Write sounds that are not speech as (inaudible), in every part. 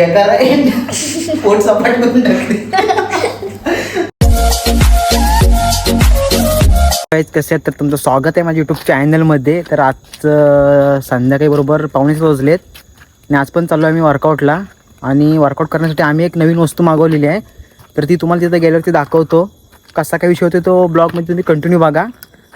आहे. पोट सपाट करून टाकते कसे आहेत? तर तुमचं स्वागत आहे माझ्या यूट्यूब चॅनलमध्ये तर आज संध्याकाळी बरोबर पावणेच वाजलेत. आणि आज पण चाललो आहे आम्ही वर्कआउटला आणि वर्कआउट करण्यासाठी आम्ही एक नवीन वस्तू मागवलेली आहे. तर ती तुम्हाला तिथं गेल्यावरती दाखवतो. कसा काय विषय होतो तो ब्लॉगमध्ये तुम्ही कंटिन्यू बघा.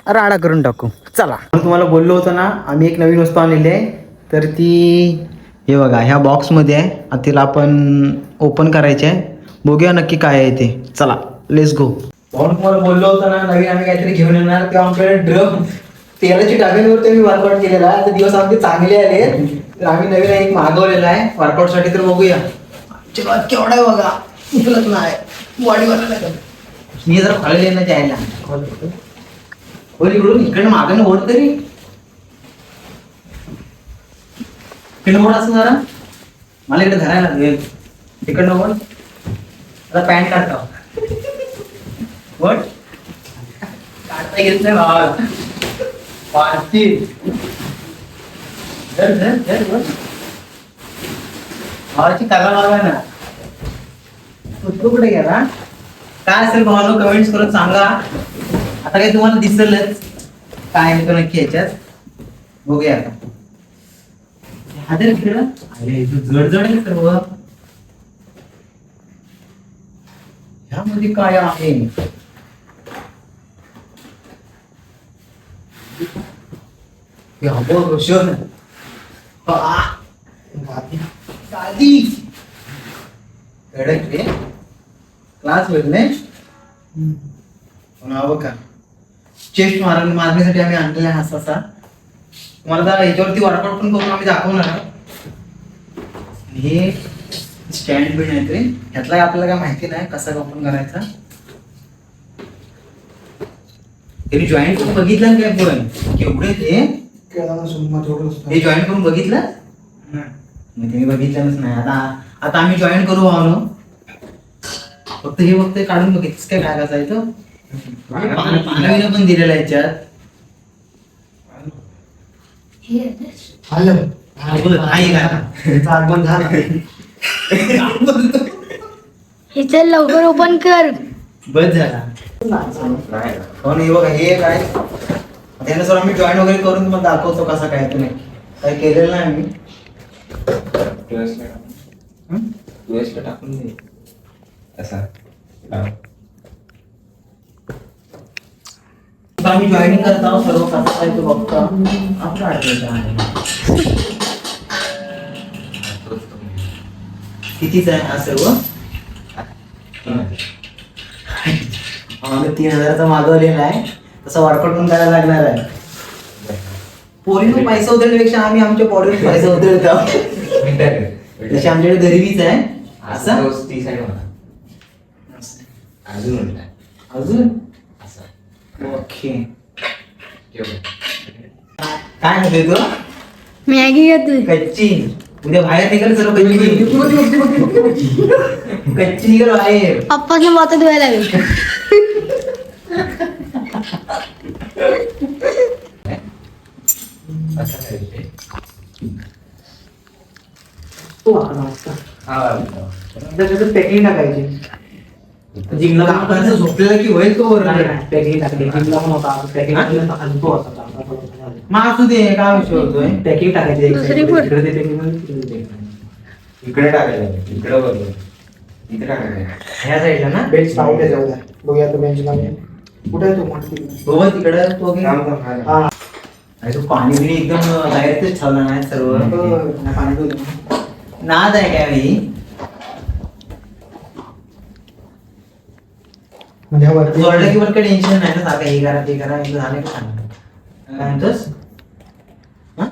राडा करून टाकू. चला. तुम्हाला बोललो होतो ना आम्ही एक नवीन वस्तू आणलेली आहे. तर ती हे बघा ह्या बॉक्समध्ये आहे. आता तिला आपण ओपन करायचे आहे. बघूया नक्की काय आहे ते. चला लेस गो म्हणून तुम्हाला बोललो होतो ना नवीन आम्ही काहीतरी घेऊन येणार. तेव्हा आमच्याकडे ड्रम तेलाची टाक्यांवरती आम्ही वर्कआउट केलेला. आहे तर दिवस आमचे चांगले आले. तर आम्ही नवीन एक मागवलेला आहे. वर्कआउटसाठी तर बघूया. आमच्या केवढा आहे बघा. उचलत नाही. बॉडी बनवला मी जरा खाली ना जायला. बोल इकडून इकडनं मागं ओढ तरी. इकडनं ओढ असं जरा. मला इकडे धरायला लागेल. तिकडनं पण आता पॅन्ट काढता. वट. काढता येत नाही भावाला पाचशे धर धर धर वट. भावाची कला मागा ना. तू कुठे गेला? काय असेल भावानो कमेंट्स करून सांगा. आता काही तुम्हाला दिसलच. काय आहे तो नक्की याच्यात? बघूया आता. अरे तू जड जड आहे सर्व. ह्यामध्ये काय आहे? हे रोशन. कडक क्लास हा बघा चेस्ट मार मारण्यासाठी आम्ही आणलेला असा असा तुम्हाला आता याच्यावरती वर्कआउट पण करून आम्ही दाखवणार. आणि हे स्टँड बिल्ड आहे ते. ह्यातला आपल्याला काय माहिती नाही कसा ओपन करायचा. त्यांनी जॉईन करून बघितलं काय पण केवढे ते? हे जॉईन करून बघितलं? मग तुम्ही बघितलंच नाही. आता आता आम्ही जॉईन करू भावनो फक्त हे फक्त काढून बघितलं काय काय करायचं पानवीला पण दिलेलं आहे याच्यात. हा, बघ, आहे का? आगमन झालं. हे चल लवकर ओपन कर. बस झाला. हो नाही बघा हे काय? त्यानुसार आम्ही जॉईन वगैरे करून तुम्हाला दाखवतो कसा काय तुम्ही काय केलेलं नाही आम्ही. हं? टाकून दे. असा आता आम्ही जॉईनिंग करत सर्व कसं काय तो बघतो आपलं आठवतं आहे कितीच आहे हा सर्व आम्ही तीन हजाराचा मागवलेला आहे तसं वर्कआउट पण करायला लागणार आहे पोरीनं पैसा उधळण्यापेक्षा आम्ही आमच्या बॉडीवर पैसा उधळतो तशी आमच्याकडे गरिबीच आहे असं ती साईड म्हणा अजून अजून ओके. काय म्हणते तू? मॅगी घेतली कच्ची. उद्या बाहेर निघाल सर्व कच्ची. कच्ची निघाल बाहेर. पप्पाने बोतल धुवायला लागेल. पॅकिंग टाकायची. जिंकला काम करायचं झोपलेला की होईल तो मग असू दे काय विषय होतोय? पॅकिंग टाकायची. इकडे ते टाकायचं इकडे बरोबर इकडे टाकायचं ह्या साईडला ना? बेंच लावून घ्या जाऊ द्या. बघूया तो बेंच लावून कुठे आहे तो तिकडे हा. अरे पाणी बिणी एकदम डायरेक्टच ठेवला नाही सर्व. पाणी. नाद आहे काय मी म्हणजे हा वरती जोडलं की बरं टेन्शन नाही ना सारखं हे करा ते करा एकदा झालं की सांगा. काय म्हणतोस? हा?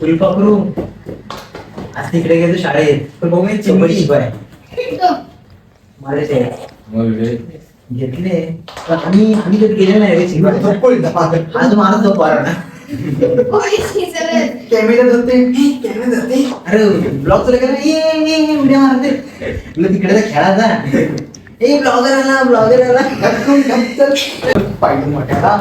फुलपाखरू आज तिकडे गेलो शाळेत. पण बघू मी चिंबडी शिकवाय माझे ते मग. घेतले. पण आम्ही आम्ही कधी गेले नाही रे शिकवाय चप्पल इथं पाहत. आज माझा तो ना. (laughs) कॅमेरा धरते कॅमेरा धरते अरे ब्लॉग तुला केला ये ये ये उड्या मारते. तुला तिकडे तर खेळायचा ए ब्लॉगर आला ब्लॉगर आला. पाहिजे मोठ्याला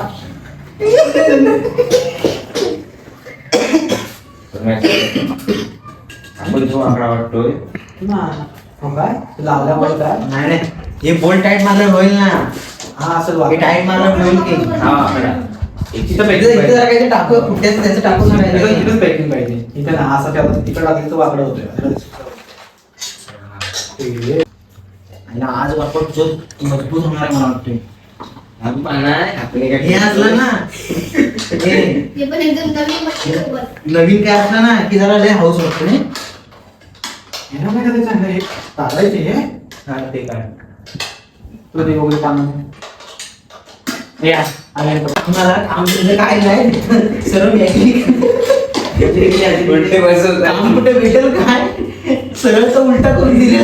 तर match आपण जो आकडा वाटतोय. हो. काय तू लावल्यामुळे काय नाही नाही. हे बोल्ट टाईट मारलं होईल ना. हा असं हे. टाईट मारलं होईल की. हा इथंच पॅकिंग पाहिजे. इथे ना असं ठेवलं तिकडे वाकडं होतोय. आणि आज वर्कआउट जो मजबूत होणार आहे मला वाटतंय. हे असलं ना. (laughs) हे. ते पण एकदम नवीन मच्छी सोबत नवीन काय असलं ना की जरा लय हाऊस वाटतो नाही हे ते हे चालायचे हे? हा ते काय? तुला ते वगैरे पानं हे तुझं काय नाही. काम कुठे भेटेल काय? सरळ तर उलटा करून दिले.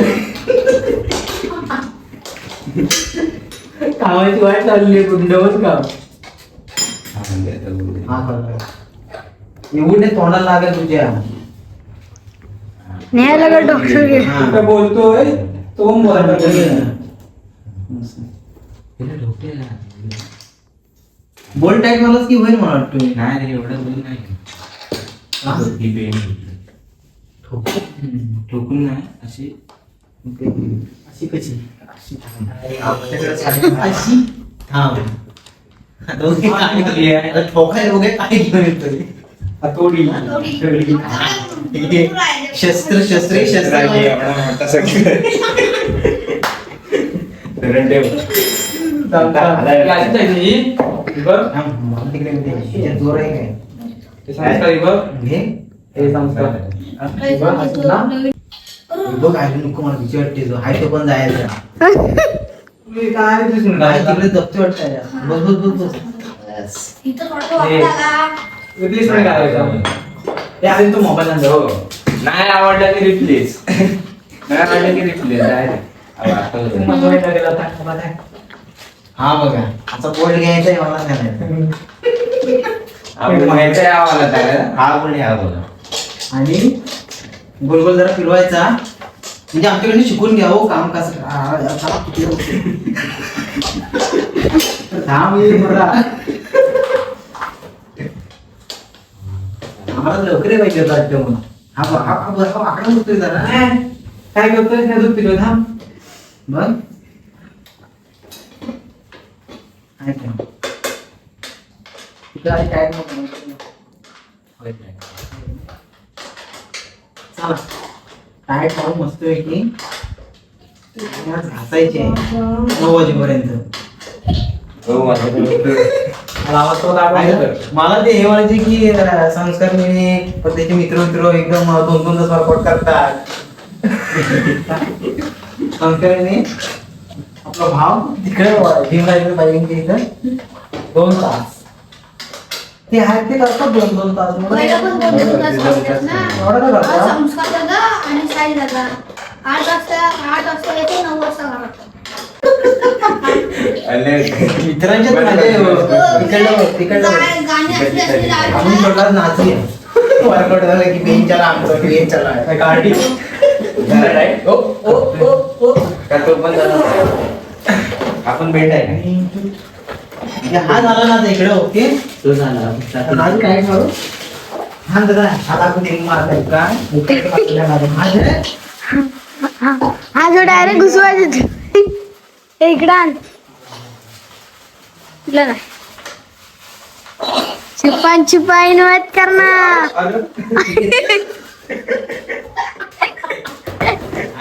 कामाची वाट चालली डबल काम. हा एवढे तोंडाला लागेल तुझ्या. डॉक्टर हा. बोलतोय तो बोलायला पाहिजे. बोल टाईट मलाच की होईल मला वाटतं. नाही रे एवढं बोल नाही. हा? ही पेन ठोकून? ठोकून नाही अशी अशी कशी? अशी थांब. ठोकाय वगैरे काय घेऊन येतोय हातोडी हतोडी. शस्त्र शस्त्र शस्त्र. (laughs) याचीच ती. तिकडे जोर आहे काय संस्कार बघ. घे हे संस्कार. बघ, असं ना. बघ आहे नको मला तिची वाटते जो आहे तो पण जायचा हे काय रे तुझं नाही नाही. तिकडे जपते वाटतं बस बस बस बस. रिप्लेस नाही करायचं. हे आधी तो मोबाईल आणला हो. नाही आवडला की रिप्लेस नाही आवडलं की रिप्लेस डायरेक्ट मग तो एकदा गेला होता. बाबा काय? हा बघा. आता बोर्ड घ्यायचा आहे मला माहिती आवाला त्याला. हा पण ह्या बघा. आणि गोल गोल जरा फिरवायचा. म्हणजे आमच्याकडे शिकून घ्या हो काम कसं करा- आ- आ- चला, किती होते. थांब ये जरा. आम्हाला लवकर पाहिजे वाटतं मग हा बघ, हा बघ, आकडा होतोय जरा. काय करतोय काय दूध थांब. बघ. चला. मस्त घासायचे नऊ वाजेपर्यंत. मला तो हे म्हणायचे की संस्कार पण त्याचे मित्र मित्र एकदम दोन दोन तास वर्कआउट करतात. संस्कार आपला भाव तिकडे भीमराज पाहिजे इथं? दोन तास. ते आहेत ते करतात दोन दोन तास. पहिला पण दोन दोन तास करतात ना. एवढं करतात? संस्कार दादा आणि साई दादा आठ वाजता आठ वाजता येते नऊ वाजता घरात. मित्रांच्यात मजा आहे हो. तिकडलं तिकडलं गा- गाणी असली असली लावायची आपण ना. छोटा नाचूया वर्कआउट झालं की बेन चला आमचं बेन चला. काय काढली? ओ ओ ओ ओ. का तो पण झाला? आपण भेट आहे. हे झाला ना आता इकडे ओके? तो झाला. आता आज काय करू? हा दादा आता आपण एक मारताय हा जे? हा जो डायरेक्ट घुसवायचं इकडं आण. इकडं नाही छिपान छिपाई नव्हत करणार.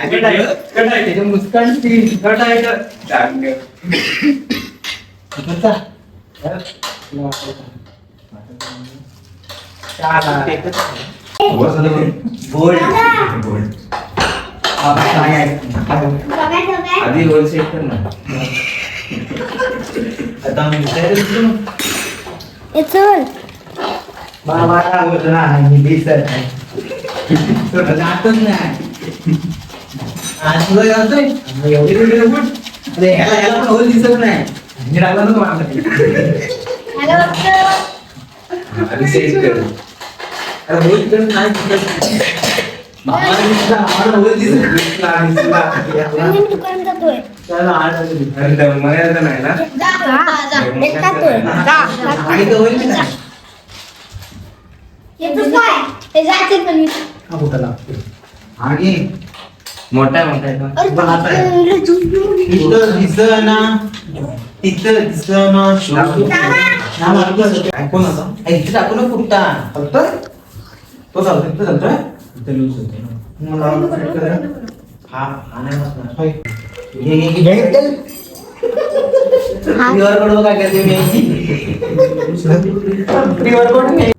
कट आहे, कट आहे. त्याची मुस्कान ती कट आहे, कट. इकडचा. बोल्ड बोल. हा, काय आहे? आधी रोल सेट कर ना आता मी विचारेल तुला. चल मला मला आवडतं ना मी दिसत आहे तुला जातच नाही दिसत नाही. मी टाकला ना तो मागं. आधी सेट कर अरे होल दिसत नाही. दिसत बाबा दिसला आम्हाला होल दिसत दिसला दिसला. दुकान जातोय. त्याला आठ वाजले दिसले. अरे दमायचं नाही ना? जा जा, जा. एक जातोय जा. आणि मोठा आहे मोठा आहे. झुंबून. तिथं दिसना तिथं दिसना ऐकून आता. इथे टाकू ना कुठता चालतोय? तो चालतोय तो चालतोय. लूज होते ना. मला. हा हा नाही बसणार.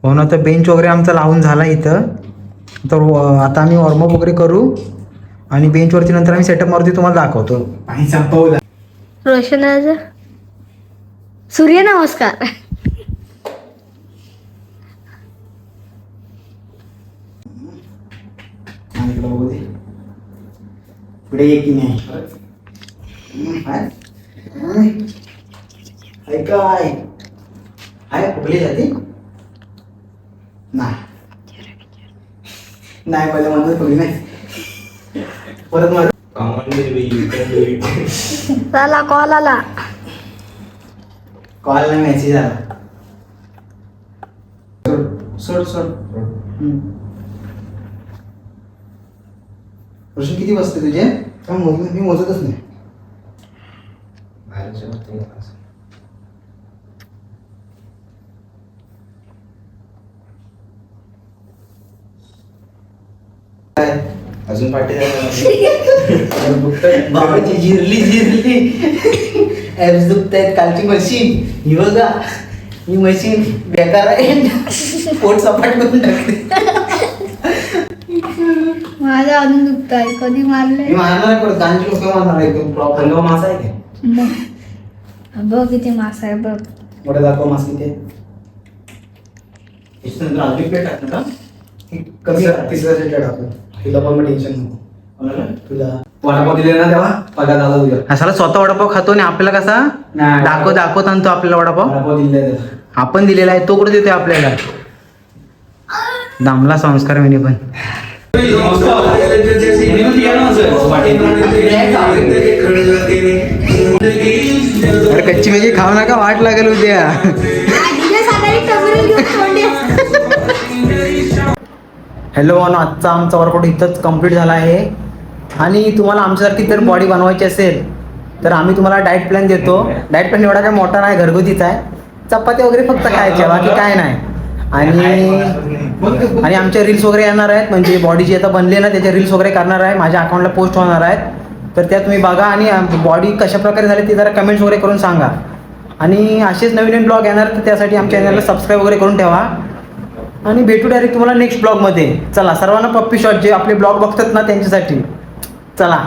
हो ना तर बेंच वगैरे आमचा लावून झाला इथं. तर आता आम्ही वॉर्मअप वगैरे करू. आणि बेंचवरती नंतर आम्ही सेटअप मारुती तुम्हाला दाखवतो. पाणी संपवलं. रोशनाचा सूर्य नमस्कार. आणि इकडं बघू दे. पुढे ये की नाही? हम्म, हाय. हाय. हाय काय? हाय फुगली जाते? नाही. नाही मला म्हणत फुगली नाही. परत मार. चला कॉल आला. कॉल नाही मेसेज आला. सोड सोड सोड. हम्म. रोशन किती वाजते तुझे? काय मोजलं मी मोजतच नाही. काय? अजून पाठी (laughs) बाबाची जिरली जिरली. ऍप्स दुखतायत कालची मशीन ही बघा ही मशीन बेकार आहे. पोट सपाट करून टाकते. माझा अजून दुखत आहे कधी मी मारले मारणार आहे परत गांजी लोक मारणार एकदम प्रॉपर हलवा मासा आहे का बघ किती मासा आहे बघ. मोठे दाखव मास किती याच्यानंतर अजून प्लेट टाकणार का कमी तिसऱ्या सेटला टाकू. तुला पण टेन्शन नको. तुला. वडापाव दिले ना तेव्हा? पगार झाला तुझ्या. असाला स्वतः वडापाव खातो आणि आपल्याला कसा? नाही. दाखव दाखवत आणतो आपल्याला वडापाव. वडापाव दिले त्याला आपण दिलेला आहे तो कुठे देतोय आपल्याला? दामला संस्कार म्हणे पण. अरे कच्ची भाजी खाऊ नका वाट लागेल उद्या. हॅलो आणि आजचा आमचा वर्कआउट इथंच कंप्लीट झाला आहे. आणि तुम्हाला आमच्यासारखी जर बॉडी बनवायची असेल तर आम्ही तुम्हाला डाएट प्लॅन देतो. डाएट प्लॅन एवढा काय मोठा नाही घरगुतीचा आहे. चपाती वगैरे फक्त खायच्या बाकी काय नाही. आणि आणि आमच्या रील्स वगैरे येणार आहेत. म्हणजे बॉडी जी आता बनली ना त्याच्या रील्स वगैरे करणार आहे. माझ्या अकाउंटला पोस्ट होणार आहेत. तर त्या तुम्ही बघा आणि बॉडी कशा प्रकारे झाली ती जरा कमेंट्स वगैरे करून सांगा. आणि असेच नवीन नवीन ब्लॉग येणार तर त्यासाठी आमच्या चॅनलला सबस्क्राईब वगैरे करून ठेवा. आणि भेटू डायरेक्ट तुम्हाला नेक्स्ट ब्लॉगमध्ये चला सर्वांना पप्पी शॉट जे आपले ब्लॉग बघतात ना त्यांच्यासाठी. चला.